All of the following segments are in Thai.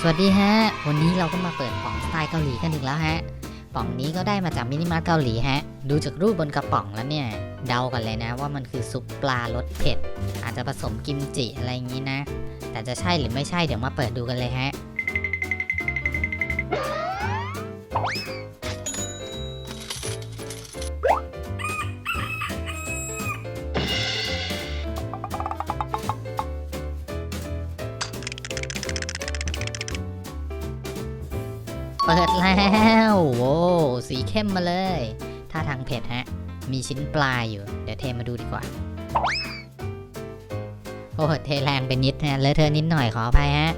สวัสดีฮะ วันนี้เราก็มาเปิดป๋องสไตล์เกาหลีกันอีกแล้วฮะ ป๋องนี้ก็ได้มาจากมินิมาร์ทเกาหลีฮะ ดูจากรูปบนกระป๋องแล้วเนี่ย เดากันเลยนะว่ามันคือซุปปลารสเผ็ด อาจจะผสมกิมจิอะไรอย่างนี้นะ แต่จะใช่หรือไม่ใช่เดี๋ยวมาเปิดดูกันเลยฮะ เปิดแล้วโว้สีเข้มมาเลยท่าทางเผ็ดฮะ มีชิ้นปลาอยู่ เดี๋ยวเทมาดูดีกว่า โอ้เทแรงไปนิดนะเลอะเทอะนิดหน่อยขออภัยฮะ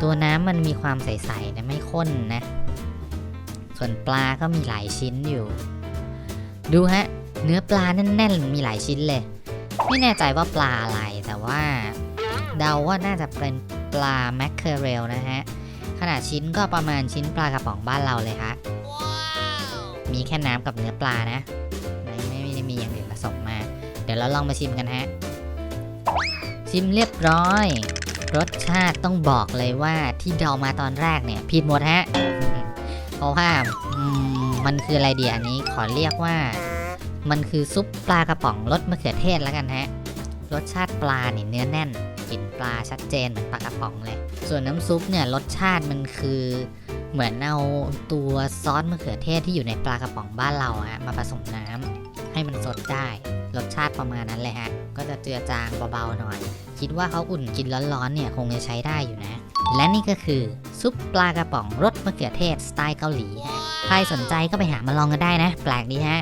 ตัวน้ำมันมีความใสๆนะไม่ข้นนะ ส่วนปลาก็มีหลายชิ้นอยู่ ดูฮะ เนื้อปลาแน่นๆ มีหลายชิ้นเลย ไม่แน่ใจว่าปลาอะไรแต่ว่า เดาว่าน่าจะเป็นปลาแมคเคอเรลนะฮะ ขนาดชิ้นก็ประมาณชิ้นปลากระป๋องบ้านเราเลยฮะ มีแค่น้ำกับเนื้อปลานะไม่ไม่ไม่ได้มีอย่างอื่นผสมมา เดี๋ยวเราลองมาชิมกันฮะ ชิมเรียบร้อย รสชาติต้องบอกเลยว่าที่เดามาตอนแรกเนี่ยผิดหมดฮะ เพราะว่าอืมมันคืออะไรเดียอันนี้ขอเรียกว่า มันคือซุปปลากระป๋องรสมะเขือเทศแล้วกันฮะ รสชาติปลาเนี่ยเนื้อแน่น กลิ่นปลาชัดเจนเหมือนปลากระป๋องเลย ส่วนน้ำซุปเนี่ยรสชาติมันคือเหมือนเอาตัวซอสมะเขือเทศที่อยู่ในปลากระป๋องบ้านเราอะมาผสมน้ำให้มันสดได้ รสชาติประมาณนั้นเลยฮะ ก็จะเจือจางเบาๆหน่อย คิดว่าเขาอุ่นกินร้อนๆเนี่ยคงจะใช้ได้อยู่นะ และนี่ก็คือซุปปลากระป๋องรสมะเขือเทศสไตล์เกาหลีฮะใครสนใจก็ไปหามาลองกันได้นะ แปลกดีฮะ